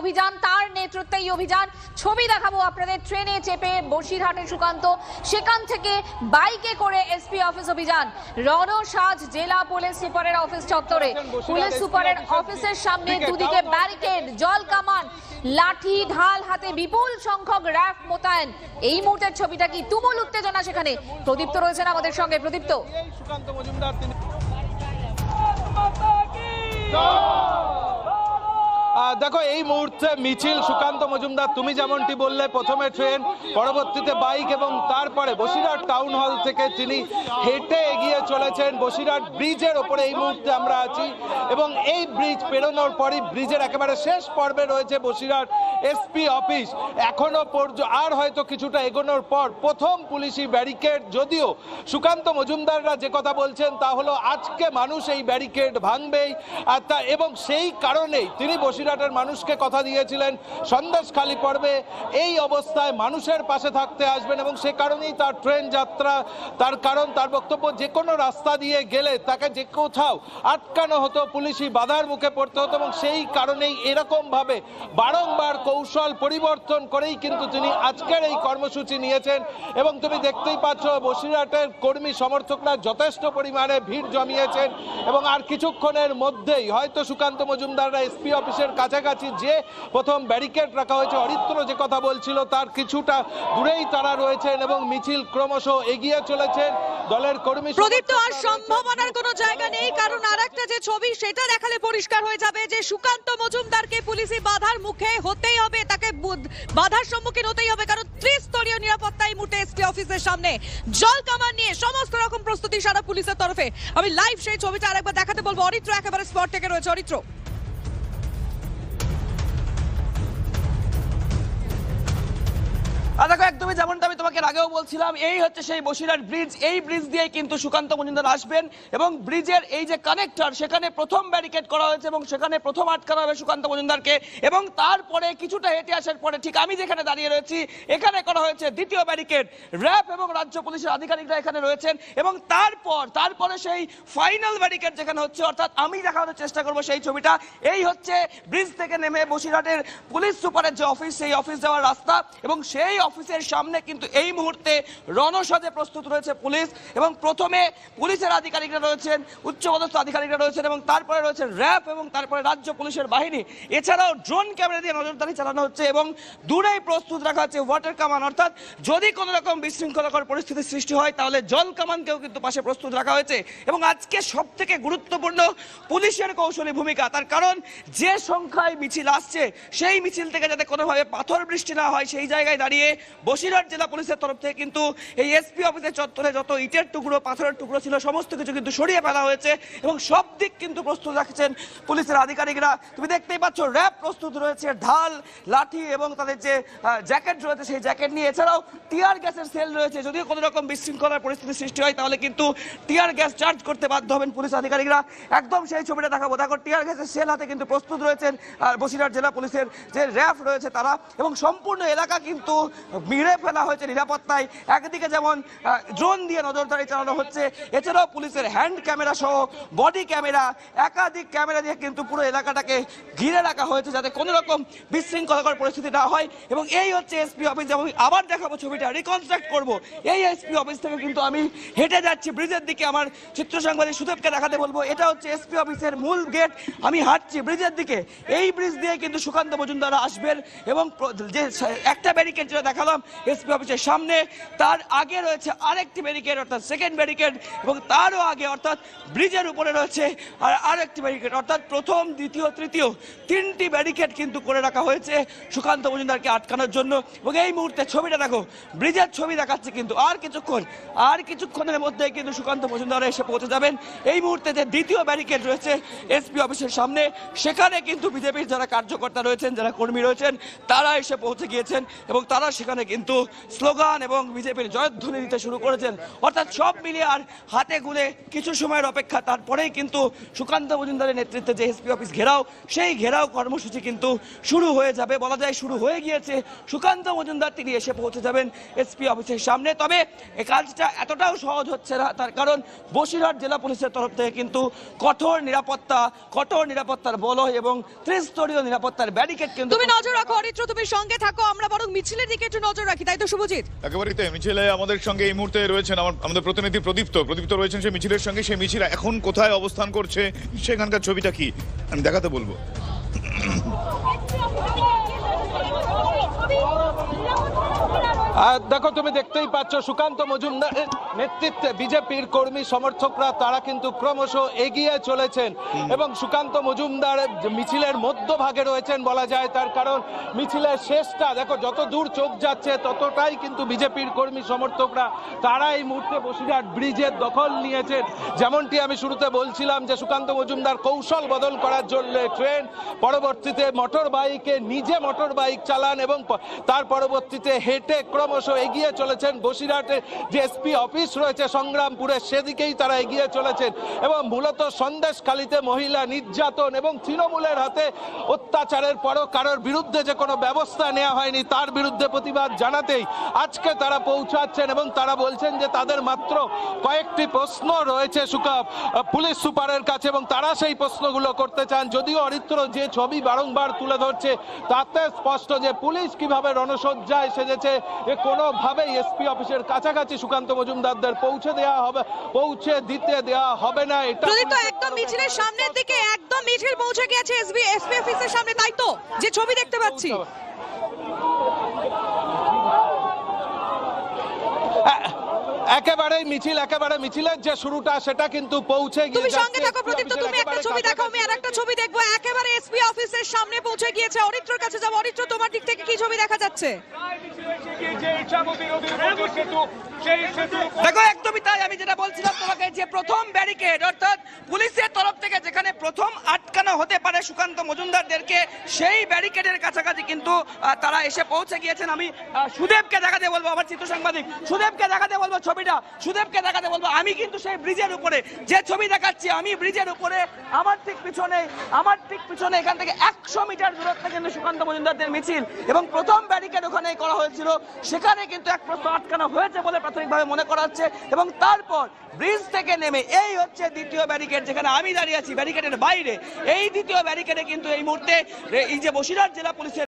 অভিযান তার নেতৃত্বে এই অভিযান। ছবি দেখাবো আপনাদের ট্রেনে চেপে বসিরহাটে সুকান্ত। সেখান থেকে বাইকে করে এসপি অফিস অভিযান। রণসাজ জেলা পুলিশ সুপারের অফিস চত্বরে। পুলিশ সুপারের অফিসের সামনে দুদিকে ব্যারিকেড জল কামান লাঠি ঢাল হাতে বিপুল সংখ্যক র্যাফ মোতায়েন। এই মুহূর্তের ছবিটা কি? তুমুল উত্তেজনা সেখানে। প্রদীপ্ত রয়েছেন আমাদের সঙ্গে। প্রদীপ্ত। সুকান্ত মজুমদার তিনি দেখো, এই মুহূর্তে মিছিল, সুকান্ত মজুমদার, তুমি যেমনটি বললে, প্রথমে ট্রেন, পরবর্তীতে বাইক এবং তারপরে বসিরহাট টাউন হল থেকে তিনি হেঁটে এগিয়ে চলেছেন। বসিরহাট ব্রিজের ওপরে এই মুহূর্তে আমরা আছি এবং এই ব্রিজ পেরোনোর পরই ব্রিজের একেবারে শেষ পর্বে রয়েছে বসিরহাট এসপি অফিস। এখনও পর্য- আর হয়তো কিছুটা এগোনোর পর প্রথম পুলিশি ব্যারিকেড যদিও সুকান্ত মজুমদাররা যে কথা বলছেন তা হলো, আজকে মানুষ এই ব্যারিকেড ভাঙবেই। আর তা, এবং সেই কারণেই তিনি বসিরহাটের মানুষকে কথা দিয়েছিলেন সন্দেশখালী পর্বে এই অবস্থায় মানুষের পাশে থাকতে আসবেন এবং সে কারণেই তার ট্রেন যাত্রা, তার কারণ, তার বক্তব্য যে কোনো রাস্তা দিয়ে গেলে তাকে যে কোথাও আটকানো হতো পুলিশি বাধার মুখে পড়তে হতো এবং সেই কারণেই এরকম ভাবে বারংবার কৌশল পরিবর্তন করেই কিন্তু তিনি আজকের এই কর্মসূচি নিয়েছেন এবং তুমি দেখতেই পাচ্ছ বসিরহাটের কর্মী সমর্থকরা যথেষ্ট পরিমাণে ভিড় জমিয়েছেন এবং আর কিছুক্ষণের মধ্যেই হয়তো সুকান্ত মজুমদাররা এসপি অফিসের কাছাকাছি যে প্রথম ব্যারিকেড রাখা হয়েছে অরিত্র যে কথা বলছিল তার কিছুটা দূরেই তারা রয়েছেন এবং মিছিল ক্রমশ এগিয়ে চলেছেন দলের কর্মী প্রদীপ্ত আর সম্ভাবনার কোনো জায়গা নেই কারণ আর একটা যে ছবি সেটা দেখালে পরিষ্কার হয়ে যাবে যে সুকান্ত মজুমদারকে পুলিশি বাধার মুখে হতেই হবে তাকে বাধার সম্মুখীন হতেই হবে কারণ ত্রিস্তরীয় নিরাপত্তা এই মুহূর্তে এসপি অফিসের সামনে। জল কামান নিয়ে সমস্ত রকম প্রস্তুতি সারা পুলিশের তরফে। আমি লাইভ সেই ছবিটা আরেকবার দেখাতে বলব অরিত্র একেবারে স্পট থেকে রয়েছে। অরিত্র। দেখো, একদমই যেমনটা আমি তোমাকে আগেও বলছিলাম, এই হচ্ছে সেই বসিরহাট ব্রিজ এই ব্রিজ দিয়ে কিন্তু সুকান্ত মজুমদার আসবেন এবং ব্রিজের এই যে কানেক্টর সেখানে প্রথম ব্যারিকেড করা হয়েছে এবং সেখানে প্রথম আটকানো হবে সুকান্ত মজুমদারকে এবং তারপরে কিছুটা হেঁটে আসার পরে ঠিক আমি যেখানে দাঁড়িয়ে রয়েছি, এখানে করা হয়েছে দ্বিতীয় ব্যারিকেড র্যাব এবং রাজ্য পুলিশের আধিকারিকরা এখানে রয়েছেন এবং তারপর, তারপরে সেই ফাইনাল ব্যারিকেড যেখানে হচ্ছে, অর্থাৎ আমি দেখানোর চেষ্টা করব সেই ছবিটা, এই হচ্ছে ব্রিজ থেকে নেমে বসিরহাটের পুলিশ সুপারের যে অফিস সেই অফিস যাওয়ার রাস্তা এবং সেই অফিসের সামনে কিন্তু এই মুহূর্তে রণসাজে প্রস্তুত রয়েছে পুলিশ এবং প্রথমে পুলিশের আধিকারিকরা রয়েছেন, উচ্চপদস্থ আধিকারিকরা রয়েছেন এবং তারপরে রয়েছে র্যাব এবং তারপরে রাজ্য পুলিশের বাহিনী। এছাড়াও ড্রোন ক্যামেরা দিয়ে নজরদারি চালানো হচ্ছে এবং দূরেই প্রস্তুত রাখা হচ্ছে ওয়াটার কামান। অর্থাৎ যদি কোনো রকম বিশৃঙ্খলাকর পরিস্থিতির সৃষ্টি হয়, তাহলে জল কামানকেও কিন্তু পাশে প্রস্তুত রাখা হয়েছে। এবং আজকে সব থেকে গুরুত্বপূর্ণ পুলিশের কৌশলী ভূমিকা, তার কারণ যে সংখ্যায় মিছিল আসছে, সেই মিছিল থেকে যাতে কোনোভাবে পাথর বৃষ্টি না হয়, সেই জায়গায় দাঁড়িয়ে বসিরহাট জেলা পুলিশের তরফ থেকে কিন্তু এই এসপি অফিসের চত্বরে যত ইটের টুকরো, পাথরের টুকরো ছিল, সমস্ত কিছু কিন্তু সরিয়ে ফেলা হয়েছে এবং সব দিক কিন্তু প্রস্তুত রাখছেন পুলিশের আধিকারিকরা। তুমি দেখতেই পাচ্ছ, র্যাব প্রস্তুত রয়েছে, ঢাল, লাঠি এবং তাদের যে জ্যাকেট রয়েছে, সেই জ্যাকেট নিয়ে। এছাড়াও টিয়ার গ্যাসের সেল রয়েছে। যদিও কোনো রকম বিশৃঙ্খলার পরিস্থিতি সৃষ্টি হয়, তাহলে কিন্তু টিয়ার গ্যাস চার্জ করতে বাধ্য হবেন পুলিশ আধিকারিকরা। একদম সেই ছবিটা দেখাবো। দেখো, টিয়ার গ্যাসের সেল হাতে কিন্তু প্রস্তুত রয়েছেন আর বসিরহাট জেলা পুলিশের যে র্যাফ রয়েছে তারা। এবং সম্পূর্ণ এলাকা কিন্তু মিড়ে ফেলা হয়েছে নিরাপত্তায়। একদিকে যেমন ড্রোন দিয়ে নজরদারি চালানো হচ্ছে, এছাড়াও পুলিশের হ্যান্ড ক্যামেরা সহ বডি ক্যামেরা একাধিক ক্যামেরা দিয়ে কিন্তু পুরো এলাকাটাকে ঘিরে রাখা হয়েছে যাতে কোনো রকম বিশৃঙ্খলাকর পরিস্থিতি না হয়। এবং এই হচ্ছে এসপি অফিস এবং আবার দেখাবো ছবিটা রিকনস্ট্রাক্ট করব। এই এসপি অফিস থেকে কিন্তু আমি হেঁটে যাচ্ছি, ব্রিজের দিকে আমার চিত্র সাংবাদিক সুদেবকে দেখাতে বলব। এটা হচ্ছে এসপি অফিসের মূল গেট আমি হাঁটছি ব্রিজের দিকে। এই ব্রিজ দিয়ে কিন্তু সুকান্ত মজুমদার আসবেন, এবং যে একটা ব্যারিকেড যেটা দেখালাম। এসপি অফিসের সামনে। তার আগে রয়েছে আরেকটি ব্যারিকেড অর্থাৎ সেকেন্ড ব্যারিকেড এবং তারও আগে, অর্থাৎ ব্রিজের উপরে রয়েছে আর আরেকটি ব্যারিকেড অর্থাৎ প্রথম, দ্বিতীয়, তৃতীয় তিনটি ব্যারিকেড কিন্তু করে রাখা হয়েছে সুকান্ত মজুমদারকে আটকানোর জন্য। এবং এই মুহূর্তে ছবিটা দেখো ব্রিজের ছবি দেখাচ্ছে কিন্তু আর কিছুক্ষণ, আর কিছুক্ষণের মধ্যে কিন্তু সুকান্ত মজুমদার এসে পৌঁছে যাবেন। এই মুহূর্তে যে দ্বিতীয় ব্যারিকেড রয়েছে এসপি অফিসের সামনে, সেখানে কিন্তু বিজেপির যারা কার্যকর্তা রয়েছেন, যারা কর্মী রয়েছেন, তারা এসে পৌঁছে গিয়েছেন এবং তারা সেখানে কিন্তু স্লোগান এবং বিজেপির জয়ধ্বনি দিতে শুরু করেছেন। অর্থাৎ সব মিলিয়ে আর হাতে গুলে কিছু সময়ের অপেক্ষা, তারপরেই কিন্তু সুকান্ত মজুমদারের নেতৃত্বে যে এসপি অফিস ঘেরাও, সেই ঘেরাও কর্মসূচি কিন্তু শুরু হয়ে যাবে, বলা যায় শুরু হয়ে গিয়েছে। সুকান্ত মজুমদার তিনি এসে পৌঁছে যাবেন এসপি অফিসের সামনে। তবে এ কাজটা এতটাও সহজ হচ্ছে না, তার কারণ বসিরহাট জেলা পুলিশের তরফ থেকে কিন্তু কঠোর নিরাপত্তা, কঠোর নিরাপত্তার বলয় এবং ত্রিস্তরীয় নিরাপত্তার ব্যারিকেড কিন্তু তুমি নজর রাখো অরিত্র তুমি সঙ্গে থাকো, আমরা বরং মিছিলের দিকে একটু নজর রাখি, তাই তো শুভজিৎ? একেবারেই তাই মিছিলে আমাদের সঙ্গে এই মুহূর্তে রয়েছেন আমার আমাদের প্রতিনিধি প্রদীপ্ত। প্রদীপ্ত রয়েছেন সেই মিছিলের সঙ্গে, সেই মিছিল এখন কোথায় অবস্থান করছে? সেখানকার ছবিটা কি? আমি দেখাতে বলব। দেখো তুমি দেখতেই পাচ্ছ সুকান্ত মজুমদার নেতৃত্বে বিজেপির কর্মী সমর্থকরা তারা কিন্তু ক্রমশ এগিয়ে চলেছেন। এবং সুকান্ত মজুমদার মিছিলের মধ্যভাগে রয়েছেন বলা যায় তার কারণ মিছিলের শেষটা দেখো যত দূর চোখ যাচ্ছে ততটাই কিন্তু বিজেপির কর্মী সমর্থকরা তারা এই মুহূর্তে বসিরহাট ব্রিজের দখল নিয়েছেন। যেমনটি আমি শুরুতে বলছিলাম যে সুকান্ত মজুমদার কৌশল বদল করার জন্য ট্রেন পরবর্তীতে মোটর বাইকে নিজে মোটর বাইক চালান এবং তার পরবর্তীতে হেঁটে ক্রমশ এগিয়ে চলেছেন। বসিরহাটে যে এসপি অফিস রয়েছে সংগ্রামপুরে, সেদিকেই তারা এগিয়ে চলেছেন। এবং মূলত সন্দেশখালিতে মহিলা নির্যাতন এবং তৃণমূলের হাতে অত্যাচারের পরও কারোর বিরুদ্ধে যে কোনো ব্যবস্থা নেওয়া হয়নি, তার বিরুদ্ধে প্রতিবাদ জানাতেই আজকে তারা পৌঁছাচ্ছেন এবং তারা বলছেন যে তাদের মাত্র কয়েকটি প্রশ্ন রয়েছে সুকা পুলিশ সুপারের কাছে এবং তারা সেই প্রশ্নগুলো করতে চান। যদিও অরিত্র যে ছবি বারংবার তুলে ধরছে, তাতে স্পষ্ট যে পুলিশ কীভাবে রণসজ্জায় সেজেছে কোনোভাবেই এসপি অফিসের কাছাকাছি সুকান্ত মজুমদারদের পৌঁছে দেওয়া হবে পৌঁছে দিতে দেওয়া হবে না এটা তো একদম মিছিলের সামনের দিকে একদম মিছিল পৌঁছে গিয়েছে এসবি এসপি অফিসের সামনে তাই তো? যে ছবি দেখতে পাচ্ছি। এ- একেবারেই মিছিল একেবারে মিছিলের যে শুরুটা সেটা কিন্তু পৌঁছে গিয়ে তুমি সঙ্গে থাকো প্রদীপ তুমি একটা ছবি দেখো আমি কাছাকাছি আর একটা ছবি দেখব। একেবারে এসপি অফিসের সামনে পৌঁছে গিয়েছে অরিত্রর কাছে যাব অরিত্র তোমার দিক থেকে কি ছবি দেখা যাচ্ছে? দেখো, একদমই তাই, আমি যেটা বলছিলাম তোমাকে যে প্রথম ব্যারিকেড অর্থাৎ পুলিশের তরফ থেকে যেখানে প্রথম আটকানো হতে পারে সুকান্ত মজুমদারদেরকে? সেই ব্যারিকেডের কাছাকাছি কিন্তু তারা এসে পৌঁছে গিয়েছেন। আমি সুদেবকে দেখাতে বলব, আমার চিত্র সাংবাদিক। সুদেবকে দেখাতে বলব ছবিটা। সুদেবকে দেখাতে বলব, আমি কিন্তু সেই ব্রিজের উপরে, যে ছবি দেখাচ্ছি, আমি ব্রিজের উপরে, আমার ঠিক পিছনে, আমার ঠিক পিছনে এখান থেকে একশো মিটার দূরত্বে কিন্তু সুকান্ত মজুমদারদের মিছিল। এবং প্রথম ব্যারিকেড ওখানে করা হয়েছিল, সেখানে কিন্তু এক প্রশ্ন আটকানো হয়েছে বলে প্রাথমিকভাবে মনে করা হচ্ছে। এবং তারপর ব্রিজ থেকে নেমে, এই হচ্ছে দ্বিতীয় ব্যারিকেড, যেখানে আমি দাঁড়িয়ে আছি, ব্যারিকেডের বাইরে। এই দ্বিতীয় ব্যারিকেডে কিন্তু এই মুহূর্তে এই যে বসিরহাট জেলা পুলিশের